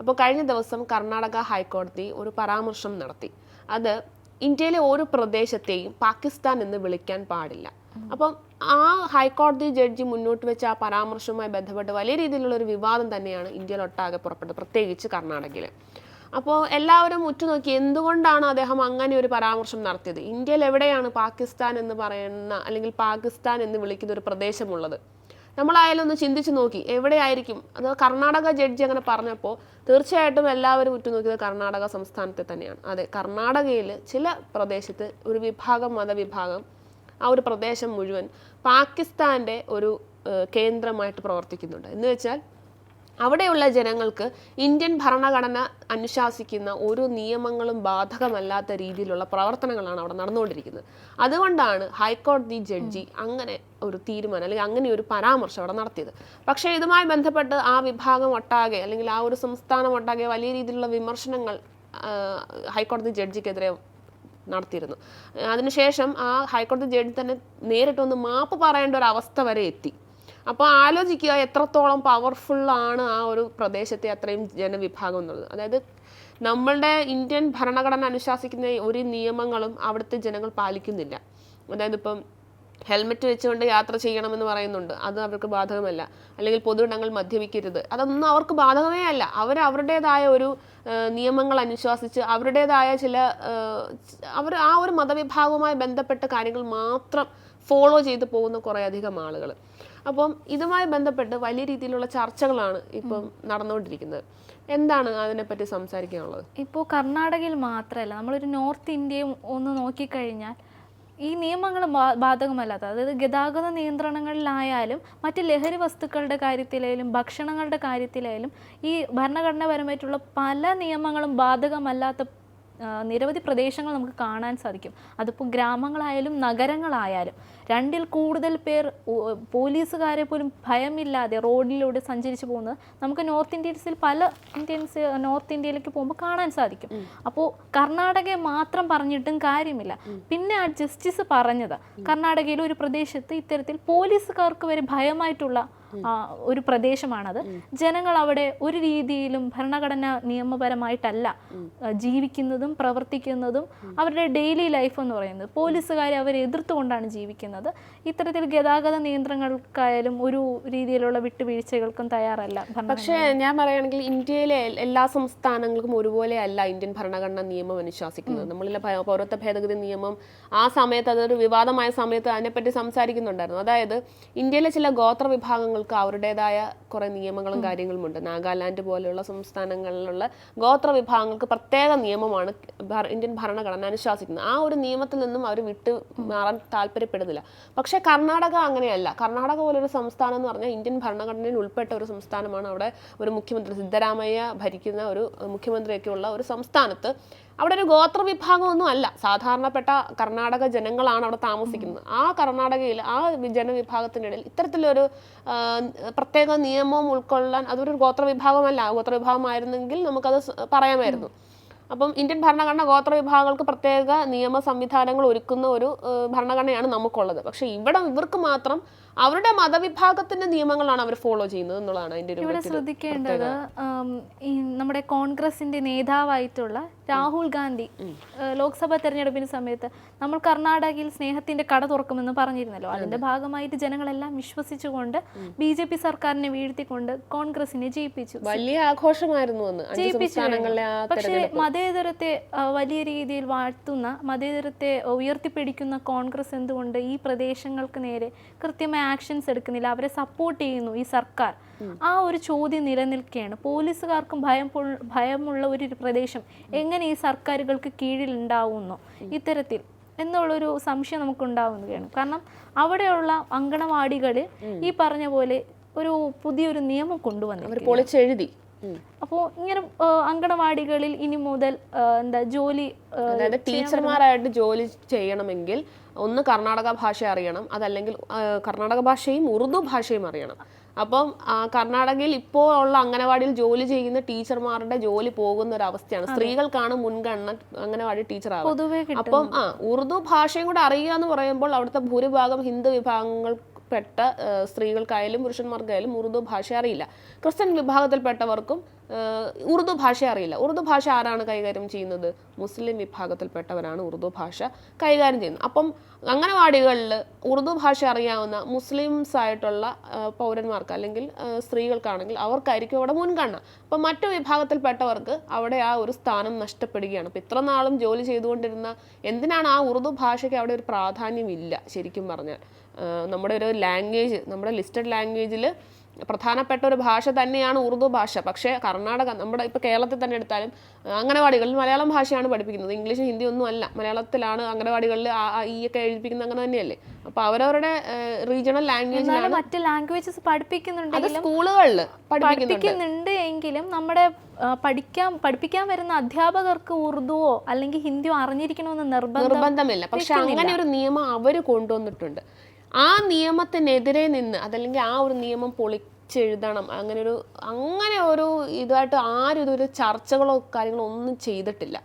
അപ്പോൾ കഴിഞ്ഞ ദിവസം കർണാടക ഹൈക്കോടതി ഒരു പരാമർശം നടത്തി. അത് ഇന്ത്യയിലെ ഒരു പ്രദേശത്തെയും പാകിസ്ഥാൻ എന്ന് വിളിക്കാൻ പാടില്ല. അപ്പം ആ ഹൈക്കോടതി ജഡ്ജി മുന്നോട്ട് വെച്ച ആ പരാമർശവുമായി ബന്ധപ്പെട്ട് വലിയ രീതിയിലുള്ള ഒരു വിവാദം തന്നെയാണ് ഇന്ത്യയിലൊട്ടാകെ പുറപ്പെട്ടത് പ്രത്യേകിച്ച് കർണാടകയിൽ. അപ്പോൾ എല്ലാവരും ഉറ്റുനോക്കി എന്തുകൊണ്ടാണ് അദ്ദേഹം അങ്ങനെ ഒരു പരാമർശം നടത്തിയത്? ഇന്ത്യയിൽ എവിടെയാണ് പാകിസ്ഥാൻ എന്ന് പറയുന്ന അല്ലെങ്കിൽ പാകിസ്ഥാൻ എന്ന് വിളിക്കുന്ന ഒരു പ്രദേശമുള്ളത്? നമ്മളായാലും ഒന്ന് ചിന്തിച്ച് നോക്കി എവിടെയായിരിക്കും? അത് കർണാടക ജഡ്ജി അങ്ങനെ പറഞ്ഞപ്പോൾ തീർച്ചയായിട്ടും എല്ലാവരും ഉറ്റുനോക്കിയത് കർണാടക സംസ്ഥാനത്തെ തന്നെയാണ്. അതെ കർണാടകയിൽ ചില പ്രദേശത്ത് ഒരു വിഭാഗം മതവിഭാഗം ആ ഒരു പ്രദേശം മുഴുവൻ പാകിസ്ഥാന്റെ ഒരു കേന്ദ്രമായിട്ട് പ്രവർത്തിക്കുന്നുണ്ട്. എന്ന് വെച്ചാൽ അവിടെയുള്ള ജനങ്ങൾക്ക് ഇന്ത്യൻ ഭരണഘടന അനുശാസിക്കുന്ന ഒരു നിയമങ്ങളും ബാധകമല്ലാത്ത രീതിയിലുള്ള പ്രവർത്തനങ്ങളാണ് അവിടെ നടന്നുകൊണ്ടിരിക്കുന്നത്. അതുകൊണ്ടാണ് ഹൈക്കോടതി ജഡ്ജി അങ്ങനെ ഒരു തീരുമാനം അല്ലെങ്കിൽ അങ്ങനെ ഒരു പരാമർശം അവിടെ നടത്തിയത്. പക്ഷേ ഇതുമായി ബന്ധപ്പെട്ട് ആ വിഭാഗം ഒട്ടാകെ അല്ലെങ്കിൽ ആ ഒരു സംസ്ഥാനം ഒട്ടാകെ വലിയ രീതിയിലുള്ള വിമർശനങ്ങൾ ഹൈക്കോടതി ജഡ്ജിക്കെതിരെ നടത്തിയിരുന്നു. അതിനുശേഷം ആ ഹൈക്കോടതി ജഡ്ജി തന്നെ നേരിട്ടൊന്ന് മാപ്പ് പറയേണ്ട ഒരു അവസ്ഥ വരെ എത്തി. അപ്പോൾ ആലോചിക്കുക എത്രത്തോളം പവർഫുള്ളാണ് ആ ഒരു പ്രദേശത്തെ അത്രയും ജനവിഭാഗം എന്നുള്ളത്. അതായത് നമ്മളുടെ ഇന്ത്യൻ ഭരണഘടന അനുശാസിക്കുന്ന ഒരു നിയമങ്ങളും അവിടുത്തെ ജനങ്ങൾ പാലിക്കുന്നില്ല. അതായത് ഇപ്പം ഹെൽമെറ്റ് വെച്ചുകൊണ്ട് യാത്ര ചെയ്യണമെന്ന് പറയുന്നുണ്ട്. അത് അവർക്ക് ബാധകമല്ല. അല്ലെങ്കിൽ പൊതുവിടങ്ങൾ മദ്യപിക്കരുത്. അതൊന്നും അവർക്ക് ബാധകമേ അല്ല. അവർ അവരുടേതായ ഒരു നിയമങ്ങൾ അനുശാസിച്ച് അവരുടേതായ ചില അവർ ആ ഒരു മതവിഭാഗവുമായി ബന്ധപ്പെട്ട കാര്യങ്ങൾ മാത്രം ഫോളോ ചെയ്തു പോകുന്ന കുറേ അധികം ആളുകൾ അപ്പം ഇതുമായി ബന്ധപ്പെട്ട് വലിയ രീതിയിലുള്ള ചർച്ചകളാണ് ഇപ്പം നടന്നുകൊണ്ടിരിക്കുന്നത്. എന്താണ് അതിനെപ്പറ്റി സംസാരിക്കാനുള്ളത്? ഇപ്പോൾ കർണാടകയിൽ മാത്രമല്ല നമ്മളൊരു നോർത്ത് ഇന്ത്യയും ഒന്ന് നോക്കിക്കഴിഞ്ഞാൽ ഈ നിയമങ്ങൾ ബാധകമല്ലാത്ത അതായത് ഗതാഗത നിയന്ത്രണങ്ങളിലായാലും മറ്റ് ലഹരി വസ്തുക്കളുടെ കാര്യത്തിലായാലും ഭക്ഷണങ്ങളുടെ കാര്യത്തിലായാലും ഈ ഭരണഘടനാപരമായിട്ടുള്ള പല നിയമങ്ങളും ബാധകമല്ലാത്ത നിരവധി പ്രദേശങ്ങൾ നമുക്ക് കാണാൻ സാധിക്കും. അതിപ്പോൾ ഗ്രാമങ്ങളായാലും നഗരങ്ങളായാലും രണ്ടിൽ കൂടുതൽ പേർ പോലീസുകാരെ പോലും ഭയമില്ലാതെ റോഡിലൂടെ സഞ്ചരിച്ചു പോകുന്നത് നമുക്ക് നോർത്ത് ഇന്ത്യൻസിൽ പല ഇന്ത്യൻസ് നോർത്ത് ഇന്ത്യയിലേക്ക് പോകുമ്പോൾ കാണാൻ സാധിക്കും. അപ്പോൾ കർണാടകയെ മാത്രം പറഞ്ഞിട്ടും കാര്യമില്ല. പിന്നെ ആ ജസ്റ്റിസ് പറഞ്ഞത് കർണാടകയിലെ ഒരു പ്രദേശത്ത് ഇത്തരത്തിൽ പോലീസുകാർക്ക് വരെ ഭയമായിട്ടുള്ള ഒരു പ്രദേശമാണത്. ജനങ്ങൾ അവിടെ ഒരു രീതിയിലും ഭരണഘടന നിയമപരമായിട്ടല്ല ജീവിക്കുന്നതും പ്രവർത്തിക്കുന്നതും അവരുടെ ഡെയിലി ലൈഫ് എന്ന് പറയുന്നത്. പോലീസുകാരെ അവരെ എതിർത്തുകൊണ്ടാണ് ജീവിക്കുന്നത്. ഇത്തരത്തിൽ ഗതാഗത നിയന്ത്രണങ്ങൾക്കായാലും ഒരു രീതിയിലുള്ള വിട്ടുവീഴ്ചകൾക്കും തയ്യാറല്ല പക്ഷേ ഞാൻ പറയുകയാണെങ്കിൽ ഇന്ത്യയിലെ എല്ലാ സംസ്ഥാനങ്ങൾക്കും ഒരുപോലെ അല്ല ഇന്ത്യൻ ഭരണഘടന നിയമം അനുശാസിക്കുന്നത്. നമ്മളിലെ പൗരത്വ ഭേദഗതി നിയമം ആ സമയത്ത് അതൊരു വിവാദമായ സമയത്ത് അതിനെപ്പറ്റി സംസാരിക്കുന്നുണ്ടായിരുന്നു. അതായത് ഇന്ത്യയിലെ ചില ഗോത്ര വിഭാഗങ്ങൾക്ക് അവരുടേതായ കുറെ നിയമങ്ങളും കാര്യങ്ങളും ഉണ്ട് നാഗാലാൻഡ് പോലെയുള്ള സംസ്ഥാനങ്ങളിലുള്ള ഗോത്ര വിഭാഗങ്ങൾക്ക് പ്രത്യേക നിയമമാണ് ഇന്ത്യൻ ഭരണഘടന അനുശാസിക്കുന്നത്. ആ ഒരു നിയമത്തിൽ നിന്നും അവർ വിട്ടു മാറാൻ താല്പര്യപ്പെടുന്നില്ല. പക്ഷേ കർണാടക അങ്ങനെയല്ല. കർണാടക പോലൊരു സംസ്ഥാനം എന്ന് പറഞ്ഞാൽ ഇന്ത്യൻ ഭരണഘടനയിൽ ഉൾപ്പെട്ട ഒരു സംസ്ഥാനമാണ് അവിടെ ഒരു മുഖ്യമന്ത്രി സിദ്ധരാമയ്യ ഭരിക്കുന്ന ഒരു മുഖ്യമന്ത്രിയൊക്കെ ഉള്ള ഒരു സംസ്ഥാനത്ത് അവിടെ ഒരു ഗോത്ര വിഭാഗമൊന്നും അല്ല. സാധാരണപ്പെട്ട കർണാടക ജനങ്ങളാണ് അവിടെ താമസിക്കുന്നത്. ആ കർണാടകയിൽ ആ ജനവിഭാഗത്തിന്റെ ഇടയിൽ ഇത്തരത്തിലൊരു പ്രത്യേക നിയമം ഉൾക്കൊള്ളാൻ അതൊരു ഗോത്ര വിഭാഗമല്ല. ഗോത്ര വിഭാഗമായിരുന്നെങ്കിൽ നമുക്കത് പറയാമായിരുന്നു. അപ്പം ഇന്ത്യൻ ഭരണഘടന ഗോത്ര വിഭാഗങ്ങൾക്ക് പ്രത്യേക നിയമ സംവിധാനങ്ങൾ ഒരുക്കുന്ന ഒരു ഭരണഘടനയാണ് നമുക്കുള്ളത്. പക്ഷേ ഇവിടെ ഇവർക്ക് മാത്രം അവരുടെ മതവിഭാഗത്തിന്റെ നിയമങ്ങളാണ് അവർ ഫോളോ ചെയ്യുന്നത് എന്നുള്ളതാണ് അതിന്റെ ഒരു ഇവിടെ ശ്രദ്ധിക്കേണ്ടത് ഈ നമ്മുടെ കോൺഗ്രസിന്റെ നേതാവായിട്ടുള്ള രാഹുൽ ഗാന്ധി ലോക്സഭാ തെരഞ്ഞെടുപ്പിന് സമയത്ത് നമ്മൾ കർണാടകയിൽ സ്നേഹത്തിന്റെ കട തുറക്കുമെന്ന് പറഞ്ഞിരുന്നല്ലോ. അതിന്റെ ഭാഗമായിട്ട് ജനങ്ങളെല്ലാം വിശ്വസിച്ചുകൊണ്ട് ബി ജെ പി സർക്കാരിനെ വീഴ്ത്തിക്കൊണ്ട് കോൺഗ്രസിനെ ജയിപ്പിച്ചു. വലിയ ആഘോഷമായിരുന്നു പക്ഷേ മതേതരത്തെ വലിയ രീതിയിൽ വാഴ്ത്തുന്ന മതേതരത്തെ ഉയർത്തിപ്പിടിക്കുന്ന കോൺഗ്രസ് എന്തുകൊണ്ട് ഈ പ്രദേശങ്ങൾക്ക് നേരെ കൃത്യമായ ആക്ഷൻസ് എടുക്കുന്നില്ല. അവരെ സപ്പോർട്ട് ചെയ്യുന്നു ഈ സർക്കാർ. ആ ഒരു ചോദ്യം നിലനിൽക്കുകയാണ്. പോലീസുകാർക്കും ഭയം ഭയമുള്ള ഒരു പ്രദേശം എങ്ങനെ ഈ സർക്കാരുകൾക്ക് കീഴിൽ ഉണ്ടാവുന്നു ഇത്തരത്തിൽ എന്നുള്ളൊരു സംശയം നമുക്ക് ഉണ്ടാവുകയാണ് കാരണം അവിടെയുള്ള അങ്കണവാടികളിൽ ഈ പറഞ്ഞ പോലെ ഒരു പുതിയൊരു നിയമം കൊണ്ടുവന്നു പൊളിച്ചെഴുതി. അപ്പോൾ ഇങ്ങനെ അങ്കണവാടികളിൽ ഇനി മുതൽ എന്താ ജോലി അതായത് ടീച്ചർമാരായിട്ട് ജോലി ചെയ്യണമെങ്കിൽ ഒന്ന് കർണാടക ഭാഷ അറിയണം. അതല്ലെങ്കിൽ കർണാടക ഭാഷയും ഉറുദു ഭാഷയും അറിയണം. അപ്പം കർണാടകയിൽ ഇപ്പോൾ ഉള്ള അംഗനവാടിയിൽ ജോലി ചെയ്യുന്ന ടീച്ചർമാരുടെ ജോലി പോകുന്ന ഒരു അവസ്ഥയാണ്. സ്ത്രീകൾക്കാണ് മുൻഗണന അംഗനവാടി ടീച്ചർ ആവുന്നത് അപ്പം ആ ഉറുദു ഭാഷയും കൂടെ അറിയുക എന്ന് പറയുമ്പോൾ അവിടുത്തെ ഭൂരിഭാഗം ഹിന്ദു വിഭാഗങ്ങൾ പെട്ട സ്ത്രീകൾക്കായാലും പുരുഷന്മാർക്കായാലും ഉറുദു ഭാഷ അറിയില്ല. ക്രിസ്ത്യൻ വിഭാഗത്തിൽപ്പെട്ടവർക്കും ഉറുദു ഭാഷ അറിയില്ല. ഉറുദു ഭാഷ ആരാണ് കൈകാര്യം ചെയ്യുന്നത്? മുസ്ലിം വിഭാഗത്തിൽപ്പെട്ടവരാണ് ഉറുദു ഭാഷ കൈകാര്യം ചെയ്യുന്നത്. അപ്പം അംഗനവാടികളിൽ ഉറുദു ഭാഷ അറിയാവുന്ന മുസ്ലിംസ് ആയിട്ടുള്ള പൗരന്മാർക്ക് അല്ലെങ്കിൽ സ്ത്രീകൾക്കാണെങ്കിൽ അവർക്കായിരിക്കും അവിടെ മുൻഗണന. അപ്പം മറ്റു വിഭാഗത്തിൽപ്പെട്ടവർക്ക് അവിടെ ആ ഒരു സ്ഥാനം നഷ്ടപ്പെടുകയാണ്. അപ്പം ഇത്ര നാളും ജോലി ചെയ്തുകൊണ്ടിരുന്ന എന്തിനാണ് ആ ഉറുദു ഭാഷയ്ക്ക് അവിടെ ഒരു പ്രാധാന്യമില്ല ശരിക്കും പറഞ്ഞാൽ? നമ്മുടെ ഒരു ലാംഗ്വേജ് നമ്മുടെ ലിസ്റ്റഡ് ലാംഗ്വേജിൽ പ്രധാനപ്പെട്ട ഒരു ഭാഷ തന്നെയാണ് ഉറുദു ഭാഷ. പക്ഷേ കർണാടക നമ്മുടെ ഇപ്പോൾ കേരളത്തിൽ തന്നെ എടുത്താലും അംഗനവാടികളിൽ മലയാളം ഭാഷയാണ് പഠിപ്പിക്കുന്നത്. ഇംഗ്ലീഷ് ഹിന്ദി ഒന്നും അല്ല. മലയാളത്തിലാണ് അംഗനവാടികളിൽ ഈ ഒക്കെ എഴുതിപ്പിക്കുന്നത് അങ്ങനെ തന്നെയല്ലേ? അപ്പോൾ അവരവരുടെ റീജിയണൽ ലാംഗ്വേജ് മറ്റു ലാംഗ്വേജസ് പഠിപ്പിക്കുന്നുണ്ട് സ്കൂളുകളിൽ പഠിപ്പിക്കുന്നുണ്ട്. എങ്കിലും നമ്മുടെ പഠിക്കാൻ പഠിപ്പിക്കാൻ വരുന്ന അധ്യാപകർക്ക് ഉറുദുവോ അല്ലെങ്കിൽ ഹിന്ദിയോ അറിഞ്ഞിരിക്കണമെന്ന് നിർബന്ധം നിർബന്ധമില്ല. പക്ഷെ അങ്ങനെ ഒരു നിയമം അവർ കൊണ്ടുവന്നിട്ടുണ്ട്. ആ നിയമത്തിനെതിരെ നിന്ന് അതല്ലെങ്കിൽ ആ ഒരു നിയമം പൊളിച്ചെഴുതണം അങ്ങനെ ഒരു അങ്ങനെ ഒരു ഇതുമായിട്ട് ആരും ഇതൊരു ചർച്ചകളോ കാര്യങ്ങളോ ഒന്നും ചെയ്തിട്ടില്ല.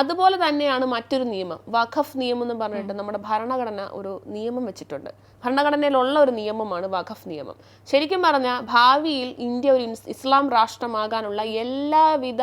അതുപോലെ തന്നെയാണ് മറ്റൊരു നിയമം വഖഫ് നിയമം എന്ന് പറഞ്ഞിട്ട് നമ്മുടെ ഭരണഘടന ഒരു നിയമം വെച്ചിട്ടുണ്ട്. ഭരണഘടനയിലുള്ള ഒരു നിയമമാണ് വഖഫ് നിയമം. ശരിക്കും പറഞ്ഞാൽ ഭാവിയിൽ ഇന്ത്യ ഒരു ഇസ്ലാം രാഷ്ട്രമാകാനുള്ള എല്ലാവിധ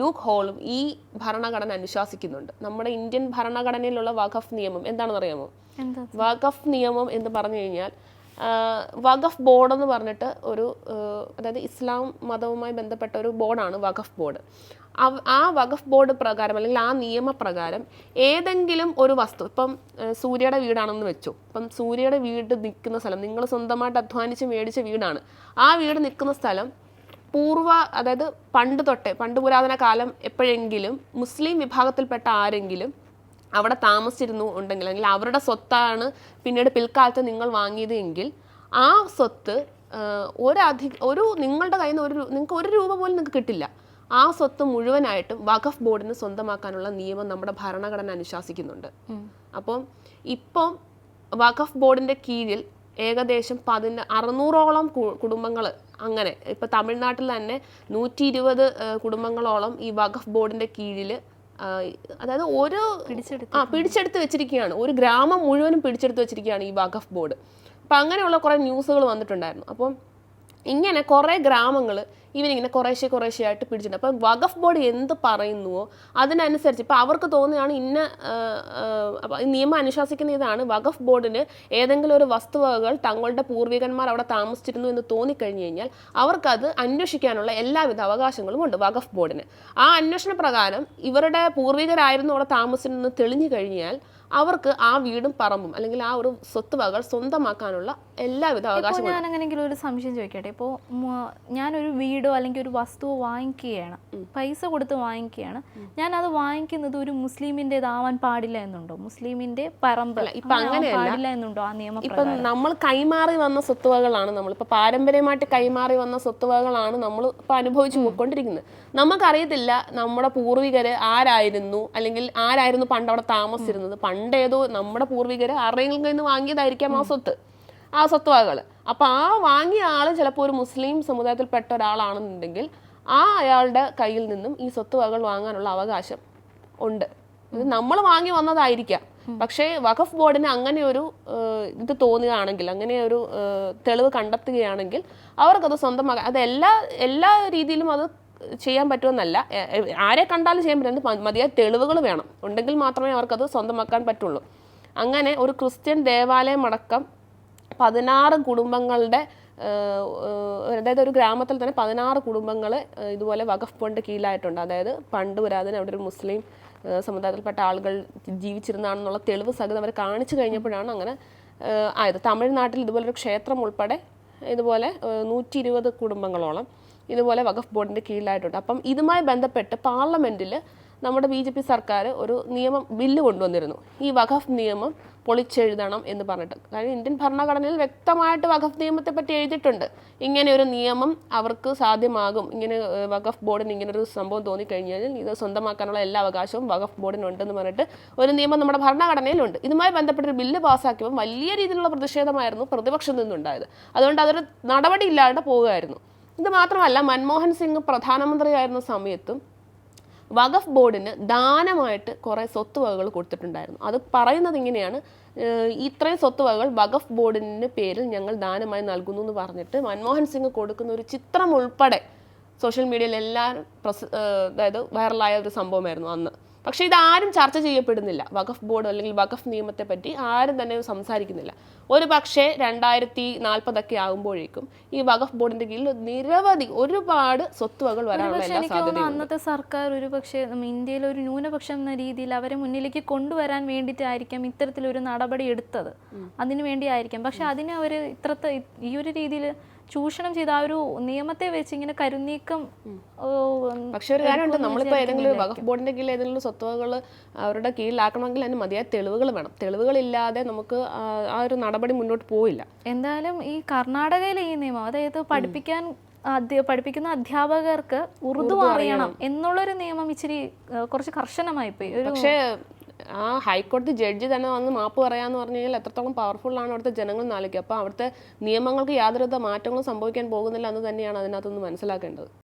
ലൂക്ക് ഹോളും ഈ ഭരണഘടന അനുശാസിക്കുന്നുണ്ട്. നമ്മുടെ ഇന്ത്യൻ ഭരണഘടനയിലുള്ള വഖഫ് നിയമം എന്താണെന്ന് അറിയാമോ വഖഫ് നിയമം എന്ന് പറഞ്ഞു കഴിഞ്ഞാൽ വഖഫ് ബോർഡ് എന്ന് പറഞ്ഞിട്ട് ഒരു അതായത് ഇസ്ലാം മതവുമായി ബന്ധപ്പെട്ട ഒരു ബോർഡാണ് വഖഫ് ബോർഡ്. ആ വഖഫ് ബോർഡ് പ്രകാരം അല്ലെങ്കിൽ ആ നിയമപ്രകാരം ഏതെങ്കിലും ഒരു വസ്തു ഇപ്പം സൂര്യയുടെ വീടാണെന്ന് വെച്ചു. ഇപ്പം സൂര്യയുടെ വീട് നിൽക്കുന്ന സ്ഥലം നിങ്ങൾ സ്വന്തമായിട്ട് അധ്വാനിച്ച് മേടിച്ച വീടാണ്. ആ വീട് നിൽക്കുന്ന സ്ഥലം പൂർവ അതായത് പണ്ട് തൊട്ടേ പണ്ട് പുരാതന കാലം എപ്പോഴെങ്കിലും മുസ്ലിം വിഭാഗത്തിൽപ്പെട്ട ആരെങ്കിലും അവിടെ താമസിച്ചിരുന്നു ഉണ്ടെങ്കിൽ അല്ലെങ്കിൽ അവരുടെ സ്വത്താണ് പിന്നീട് പിൽക്കാലത്ത് നിങ്ങൾ വാങ്ങിയത് എങ്കിൽ ആ സ്വത്ത് ഒരധിക ഒരധി ഒരു നിങ്ങളുടെ കയ്യിൽ നിന്ന് ഒരു നിങ്ങൾക്ക് ഒരു രൂപ പോലും നിങ്ങൾക്ക് കിട്ടില്ല. ആ സ്വത്ത് മുഴുവനായിട്ടും വഖഫ് ബോർഡിന് സ്വന്തമാക്കാനുള്ള നിയമം നമ്മുടെ ഭരണഘടന അനുശാസിക്കുന്നുണ്ട്. അപ്പോൾ ഇപ്പം വഖഫ് ബോർഡിന്റെ കീഴിൽ ഏകദേശം പതിന അറുന്നൂറോളം കുടുംബങ്ങൾ അങ്ങനെ ഇപ്പം തമിഴ്നാട്ടിൽ തന്നെ നൂറ്റി ഇരുപത് കുടുംബങ്ങളോളം ഈ വഖഫ് ബോർഡിന്റെ കീഴിൽ അതായത് ഒരു പിടിച്ചെടുത്ത് ആ പിടിച്ചെടുത്ത് വെച്ചിരിക്കുകയാണ്. ഒരു ഗ്രാമം മുഴുവനും പിടിച്ചെടുത്ത് വെച്ചിരിക്കുകയാണ് ഈ വഖഫ് ബോർഡ്. അപ്പം അങ്ങനെയുള്ള കുറേ ന്യൂസുകൾ വന്നിട്ടുണ്ടായിരുന്നു. അപ്പം ഇങ്ങനെ കുറേ ഗ്രാമങ്ങൾ ഇവനിങ്ങനെ കുറേശ്ശെ കുറേശ്ശെ ആയിട്ട് പിടിച്ചിട്ടുണ്ട്. അപ്പം വഖഫ് ബോർഡ് എന്ത് പറയുന്നുവോ അതിനനുസരിച്ച് ഇപ്പം അവർക്ക് തോന്നുകയാണ് ഇന്ന നിയമം അനുശാസിക്കുന്ന ഇതാണ് വഖഫ് ബോർഡിന് ഏതെങ്കിലും ഒരു വസ്തുവകകൾ തങ്ങളുടെ പൂർവികന്മാർ അവിടെ താമസിച്ചിരുന്നു എന്ന് തോന്നിക്കഴിഞ്ഞു കഴിഞ്ഞാൽ അവർക്കത് അന്വേഷിക്കാനുള്ള എല്ലാവിധ അവകാശങ്ങളും ഉണ്ട് വഖഫ് ബോർഡിന്. ആ അന്വേഷണ പ്രകാരം ഇവരുടെ പൂർവികരായിരുന്നു അവിടെ താമസിച്ചിരുന്നു തെളിഞ്ഞു കഴിഞ്ഞാൽ അവർക്ക് ആ വീടും പറമ്പും അല്ലെങ്കിൽ ആ ഒരു സ്വത്ത് സ്വത്തുവകകൾ സ്വന്തമാക്കാനുള്ള എല്ലാവിധ അവകാശം ഞാൻ അങ്ങനെങ്കിലും ഒരു സംശയം ചോദിക്കട്ടെ? ഇപ്പോൾ ഞാനൊരു വീടോ അല്ലെങ്കിൽ ഒരു വസ്തുവോ വാങ്ങിക്കുകയാണ്. പൈസ കൊടുത്ത് വാങ്ങിക്കുകയാണ്. ഞാൻ അത് വാങ്ങിക്കുന്നത് ഒരു മുസ്ലിമിന്റെതാവാൻ പാടില്ല എന്നുണ്ടോ? മുസ്ലിമിന്റെ പറമ്പ് ഇപ്പൊ. പാടില്ല എന്നുണ്ടോ ആ ഇപ്പം നിയമപ്രകാരം നമ്മൾ കൈമാറി വന്ന സ്വത്തുവകളാണ് നമ്മൾ ഇപ്പൊ പാരമ്പര്യമായിട്ട് കൈമാറി വന്ന സ്വത്തുവകളാണ് നമ്മൾ ഇപ്പൊ അനുഭവിച്ചു പോയിക്കൊണ്ടിരിക്കുന്നത്. നമുക്കറിയത്തില്ല നമ്മുടെ പൂർവികർ ആരായിരുന്നു അല്ലെങ്കിൽ ആരായിരുന്നു പണ്ട് അവിടെ താമസിച്ചിരുന്നത്. പണ്ട് ഏതോ നമ്മുടെ പൂർവികർ ആരുടെയെങ്കിലും കയ്യിൽ നിന്ന് വാങ്ങിയതായിരിക്കാം ആ സ്വത്ത്. ആ സ്വത്തുവകകൾ അപ്പൊ ആ വാങ്ങിയ ആൾ ചിലപ്പോൾ ഒരു മുസ്ലിം സമുദായത്തിൽപ്പെട്ട ഒരാളാണെന്നുണ്ടെങ്കിൽ ആ അയാളുടെ കയ്യിൽ നിന്നും ഈ സ്വത്തുവകകൾ വാങ്ങാനുള്ള അവകാശം ഉണ്ട്. ഇത് നമ്മൾ വാങ്ങി വന്നതായിരിക്കാം. പക്ഷേ വഖഫ് ബോർഡിന് അങ്ങനെ ഒരു ഇത് തോന്നുകയാണെങ്കിൽ അങ്ങനെ ഒരു തെളിവ് കണ്ടെത്തുകയാണെങ്കിൽ അവർക്കത് സ്വന്തമാക്കാം അത് എല്ലാ എല്ലാ രീതിയിലും അത് ചെയ്യാൻ പറ്റുമെന്നല്ല. ആരെ കണ്ടാലും ചെയ്യാൻ മ- മതിയായ തെളിവുകൾ വേണം. ഉണ്ടെങ്കിൽ മാത്രമേ അവർക്കത് സ്വന്തമാക്കാൻ പറ്റുള്ളൂ. അങ്ങനെ ഒരു ക്രിസ്ത്യൻ ദേവാലയം അടക്കം പതിനാറ് കുടുംബങ്ങളുടെ അതായത് ഒരു ഗ്രാമത്തിൽ തന്നെ പതിനാറ് കുടുംബങ്ങൾ ഇതുപോലെ വഖഫ് ബോണ്ട് കീഴിലായിട്ടുണ്ട്. അതായത് പണ്ട് പുരാതന അവിടെ ഒരു മുസ്ലിം സമുദായത്തിൽപ്പെട്ട ആളുകൾ ജീവിച്ചിരുന്നാണെന്നുള്ള തെളിവ് സഹിതം അവർ കാണിച്ചു കഴിഞ്ഞപ്പോഴാണ് അങ്ങനെ ആയത്. തമിഴ്നാട്ടിൽ ഇതുപോലൊരു ക്ഷേത്രം ഉൾപ്പെടെ ഇതുപോലെ നൂറ്റി ഇരുപത് കുടുംബങ്ങളോളം ഇതുപോലെ വഖഫ് ബോർഡിന്റെ കീഴിലായിട്ടുണ്ട്. അപ്പം ഇതുമായി ബന്ധപ്പെട്ട് പാർലമെന്റിൽ നമ്മുടെ ബി ജെ പി സർക്കാർ ഒരു നിയമം ബില്ല് കൊണ്ടുവന്നിരുന്നു. ഈ വഖഫ് നിയമം പൊളിച്ചെഴുതണം എന്ന് പറഞ്ഞിട്ട്. കാരണം ഇന്ത്യൻ ഭരണഘടനയിൽ വ്യക്തമായിട്ട് വഖഫ് നിയമത്തെ പറ്റി എഴുതിയിട്ടുണ്ട്. ഇങ്ങനെ ഒരു നിയമം അവർക്ക് സാധ്യമാകും. ഇങ്ങനെ വഖഫ് ബോർഡിന് ഇങ്ങനെ ഒരു സംഭവം തോന്നിക്കഴിഞ്ഞാൽ ഇത് സ്വന്തമാക്കാനുള്ള എല്ലാ അവകാശവും വഖഫ് ബോർഡിനുണ്ടെന്ന് പറഞ്ഞിട്ട് ഒരു നിയമം നമ്മുടെ ഭരണഘടനയിലുണ്ട്. ഇതുമായി ബന്ധപ്പെട്ടൊരു ബില്ല് പാസ്സാക്കിയപ്പോൾ വലിയ രീതിയിലുള്ള പ്രതിഷേധമായിരുന്നു പ്രതിപക്ഷത്തിൽ നിന്നുണ്ടായത്. അതുകൊണ്ട് അതൊരു നടപടിയില്ലാണ്ട് പോവുകയായിരുന്നു. ഇത് മാത്രമല്ല മൻമോഹൻ സിംഗ് പ്രധാനമന്ത്രിയായിരുന്ന സമയത്തും വഖഫ് ബോർഡിന് ദാനമായിട്ട് കുറേ സ്വത്തുവകകൾ കൊടുത്തിട്ടുണ്ടായിരുന്നു. അത് പറയുന്നത് ഇങ്ങനെയാണ് ഇത്രയും സ്വത്തുവകകൾ വഖഫ് ബോർഡിന്റെ പേരിൽ ഞങ്ങൾ ദാനമായി നൽകുന്നു എന്ന് പറഞ്ഞിട്ട് മൻമോഹൻ സിംഗ് കൊടുക്കുന്ന ഒരു ചിത്രം ഉൾപ്പെടെ സോഷ്യൽ മീഡിയയിൽ എല്ലാവരും പ്രസ് അതായത് വൈറലായ ഒരു സംഭവമായിരുന്നു അന്ന്. പക്ഷേ ഇതാരും ചർച്ച ചെയ്യപ്പെടുന്നില്ല. വഖഫ് ബോർഡ് അല്ലെങ്കിൽ വഖഫ് നിയമത്തെ പറ്റി ആരും തന്നെ സംസാരിക്കുന്നില്ല. ഒരു പക്ഷേ രണ്ടായിരത്തി നാൽപ്പതൊക്കെ ആകുമ്പോഴേക്കും ഈ വഖഫ് ബോർഡിന്റെ കീഴിൽ നിരവധി ഒരുപാട് സ്വത്തുവകൾ വരാനുള്ള അന്നത്തെ സർക്കാർ ഒരു പക്ഷേ ഇന്ത്യയിലെ ഒരു ന്യൂനപക്ഷം എന്ന രീതിയിൽ അവരെ മുന്നിലേക്ക് കൊണ്ടുവരാൻ വേണ്ടിയിട്ടായിരിക്കാം ഇത്തരത്തിലൊരു നടപടി എടുത്തത് അതിനു വേണ്ടിയായിരിക്കാം. പക്ഷെ അതിനെ അവർ ഇത്രത്തെ ഈ ഒരു രീതിയിൽ ചൂഷണം ചെയ്ത ആ ഒരു നിയമത്തെ വെച്ച് ഇങ്ങനെ കരുനീക്കം പക്ഷെ ഒരു കാര്യമുണ്ട്. നമ്മളിപ്പോൾ ഏതെങ്കിലും വഖഫ് ബോർഡിന്റെ കീഴിൽ ഏതെങ്കിലും സ്വത്തുവകൾ അവരുടെ കീഴിലാക്കണമെങ്കിൽ അതിന് മതിയായ തെളിവുകൾ വേണം. തെളിവുകളില്ലാതെ നമുക്ക് ആ- ഒരു നടപടി മുന്നോട്ട് പോയില്ല എന്തായാലും ഈ കർണാടകയിലെ ഈ നിയമം അതായത് പഠിപ്പിക്കാൻ പഠിപ്പിക്കുന്ന അധ്യാപകർക്ക് ഉറുദു അറിയണം എന്നുള്ളൊരു നിയമം ഇച്ചിരി കുറച്ച് കർശനമായി പോയി പക്ഷേ ആ ഹൈക്കോടതി ജഡ്ജി തന്നെ വന്ന് മാപ്പ് പറയാന്ന് പറഞ്ഞു കഴിഞ്ഞാൽ എത്രത്തോളം പവർഫുൾ ആണ് അവിടുത്തെ ജനങ്ങൾ നാലിക്കുക അപ്പോൾ അവിടുത്തെ നിയമങ്ങൾക്ക് യാതൊരുവിധ മാറ്റങ്ങളും സംഭവിക്കാൻ പോകുന്നില്ല എന്ന് തന്നെയാണ് അതിനകത്തുനിന്ന് മനസ്സിലാക്കേണ്ടത്.